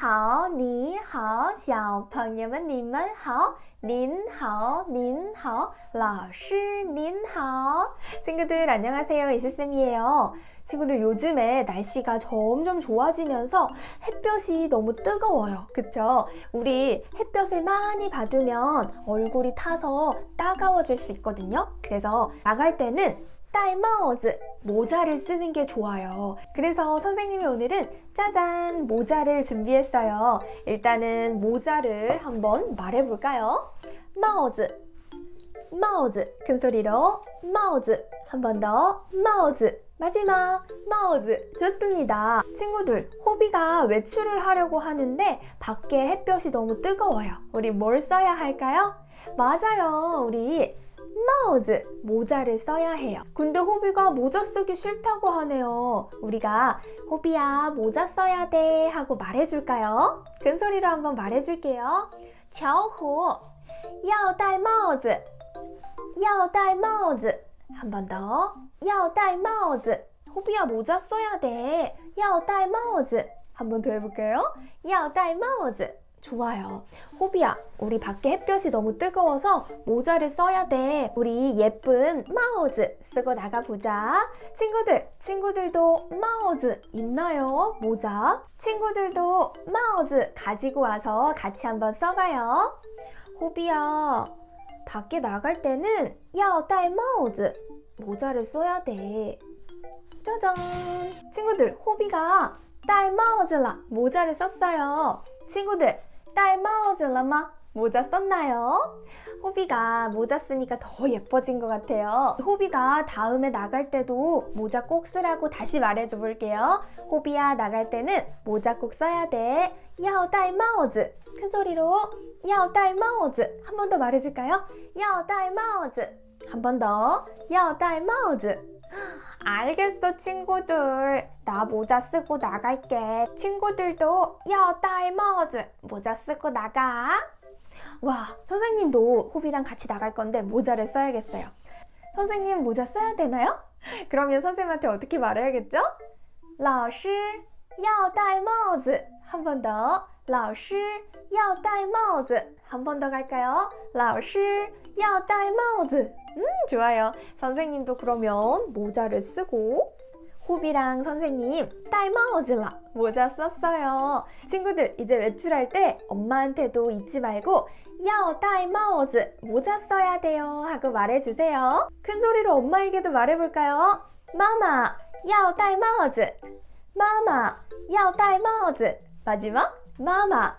好，你好，小朋友们你们好。您好，您好，老师您好. 친구들 안녕하세요. 이세쌤이에요. 친구들 요즘에 날씨가 점점 좋아지면서 햇볕이 너무 뜨거워요. 그쵸? 우리 햇볕을 많이 받으면 얼굴이 타서 따가워질 수 있거든요. 그래서 나갈 때는 戴帽子 모자를 쓰는 게 좋아요. 그래서 선생님이 오늘은 짜잔 모자를 준비했어요. 일단은 모자를 한번 말해볼까요? 帽子 帽子 큰 소리로 帽子 한 번 더 帽子 마지막 帽子 좋습니다. 친구들 호비가 외출을 하려고 하는데 밖에 햇볕이 너무 뜨거워요. 우리 뭘 써야 할까요? 맞아요. 우리 帽子 모자를 써야 해요. 근데 호비가 모자 쓰기 싫다고 하네요. 우리가 호비야 모자 써야 돼 하고 말해줄까요? 큰 소리로 한번 말해줄게요. 巧虎要戴帽子要戴帽子 한 번 더. 要戴帽子 호비야 모자 써야 돼. 要戴帽子 한 번 더 해볼게요. 要戴帽子 좋아요. 호비야, 우리 밖에 햇볕이 너무 뜨거워서 모자를 써야 돼. 우리 예쁜 마우즈 쓰고 나가보자. 친구들, 친구들도 마우즈 있나요? 모자? 친구들도 마우즈 가지고 와서 같이 한번 써봐요. 호비야, 밖에 나갈 때는 야어따의 마우즈 모자를 써야 돼. 짜잔! 친구들, 호비가 딸 마우즈라 모자를 썼어요. 친구들, 戴帽子了吗? 모자 썼나요? 호비가 모자 쓰니까 더 예뻐진 것 같아요. 호비가 다음에 나갈 때도 모자 꼭 쓰라고 다시 말해줘 볼게요. 호비야 나갈 때는 모자 꼭 써야 돼. 要戴帽子. 큰 소리로 要戴帽子. 한 번 더 말해줄까요? 要戴帽子. 한 번 더. 要戴帽子. 알겠어 친구들 나 모자 쓰고 나갈게 친구들도 要戴帽子 모자 쓰고 나가 와 선생님도 호비랑 같이 나갈 건데 모자를 써야겠어요 선생님 모자 써야 되나요? 그러면 선생님한테 어떻게 말해야겠죠? 老师要戴帽子 한 번 더. 老师要戴帽子 한 번 더 갈까요? 老师 要戴帽子 음, 좋아요. 선생님도 그러면 모자를 쓰고 호비랑 선생님 딸마우즈라 모자 썼어요. 친구들 이제 외출할 때 엄마한테도 잊지 말고 야오 딸마우즈 모자 써야 돼요 하고 말해주세요. 큰 소리로 엄마에게도 말해볼까요? 마마 야오 딸마우즈 마마 야오 딸마우즈 마지막 마마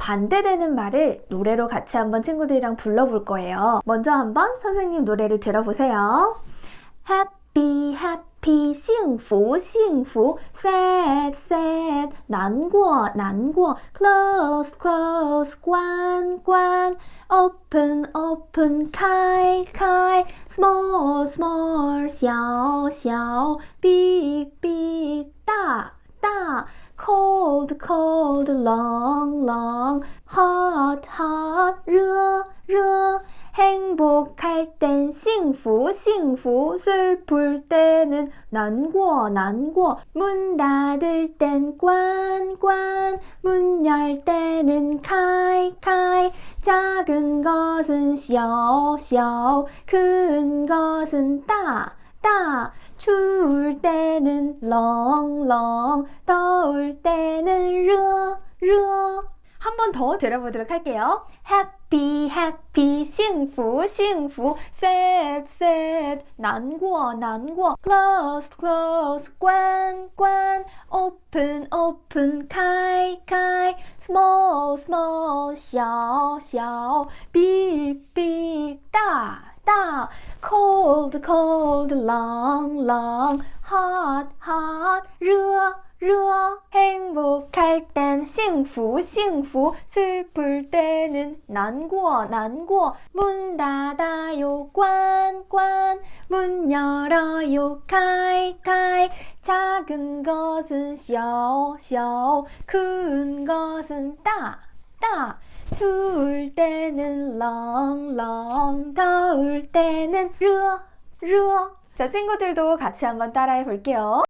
반대되는 말을 노래로 같이 한번 친구들이랑 불러볼 거예요. 먼저 한번 선생님 노래를 들어보세요. Happy, happy, 幸福,幸福, sad, sad, 难过,难过, close, close, 关,关, open, open, 开,开, small, small, 小,小, big, big, 大,大, cold cold long long hot hot,热,热. 행복할 땐,幸福,幸福. 슬플 때는,难过,难过. 문 닫을 땐, 꽝, 꽝. 문열 때는, 칼, 칼. 작은 것은, 셔, 셔. 큰 것은, 따, 따. 추울 때는 렁렁, 더울 때는 르, 르. 한 번 더 들어보도록 할게요. happy, happy, 幸福, 幸福, sad, sad, 难过, 难过, close, close, 关, 关, open, open, 开, 开, small, small, 小, 小, big, big, cold cold long long hot hot 热 热 행복할 땐 幸福幸福 슬플 때는 难过难过 문 닫아요 关关 문 열어요 开开 작은 것은 小小 큰 것은 大大 추울 때는 冷冷 더울 때는 热热 자, 친구들도 같이 한번 따라해 볼게요.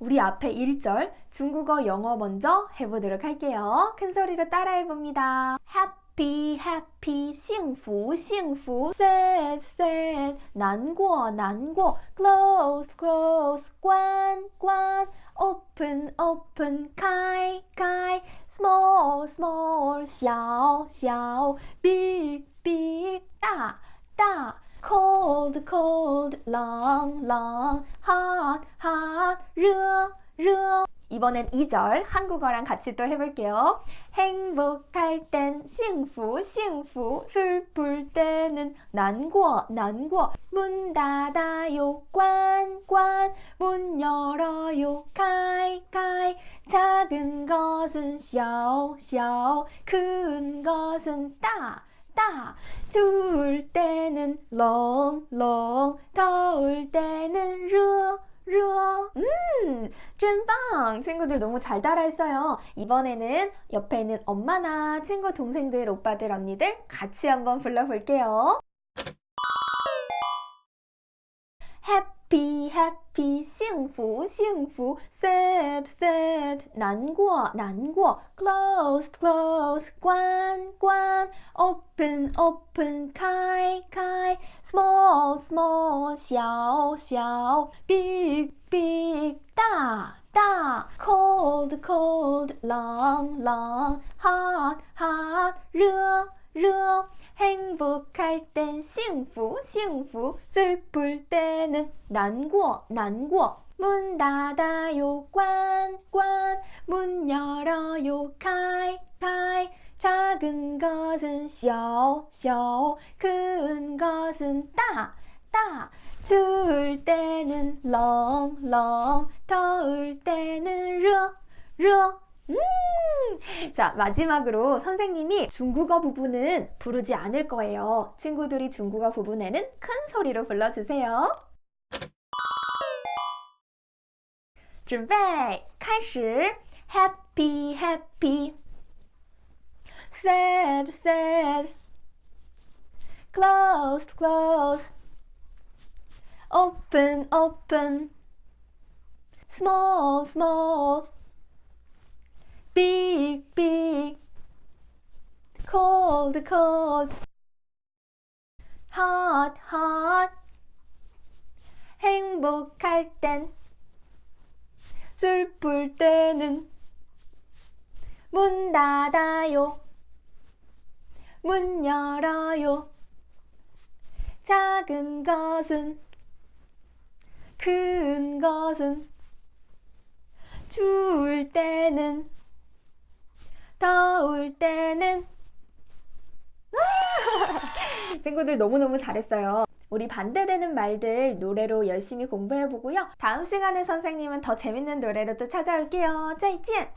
우리 앞에 1절 중국어 영어 먼저 해보도록 할게요. 큰 소리로 따라해 봅니다. Happy, happy, 幸福,幸福 Sad, sad, 难过,难过 Close, close, 关,关 Open, open, 开,开 Small, small, 小,小 Big, big, 大,大 Cold, cold, long, long, hot, hot, 热, 热. 이번엔 2절 한국어랑 같이 또 해볼게요. 행복할 땐 幸福,幸福 슬플 때는 难过,难过 문 닫아요, 关,关 문 열어요, 开,开 작은 것은 샤오 큰 것은 따 따. 추울 때는 롱롱 더울 때는 루루 음, 찐빵! 친구들 너무 잘 따라했어요. 이번에는 옆에 있는 엄마나 친구, 동생들, 오빠들, 언니들 같이 한번 불러볼게요. 해피 해피 p 幸福,幸福 Sad, sad, 难过,难过 Close, close, 关,关 Open, open, 开,开 Small, small, 小小 Big, big, 大大 Cold, cold, 冷冷 Hot, hot, 热热 행복할 땐 싱푸 싱푸 슬플 때는 난고 난고 문 닫아요 꽝꽝 문 열어요 카이 카이. 작은 것은 쇼쇼 큰 것은 따따. 추울 때는 렁렁. 더울 때는 러 러. 음! 자, 마지막으로 선생님이 중국어 부분은 부르지 않을 거예요. 친구들이 중국어 부분에는 큰 소리로 불러주세요. 准备开始 Happy, happy Sad, sad Closed, closed Open, open Small, small cold, cold, hot, hot. 행복할 땐, 슬플 때는, 문 닫아요, 문 열어요. 작은 것은, 큰 것은, 추울 때는, 더울 때는 친구들 너무너무 잘했어요. 우리 반대되는 말들 노래로 열심히 공부해 보고요. 다음 시간에 선생님은 더 재밌는 노래로 또 찾아올게요. 再见.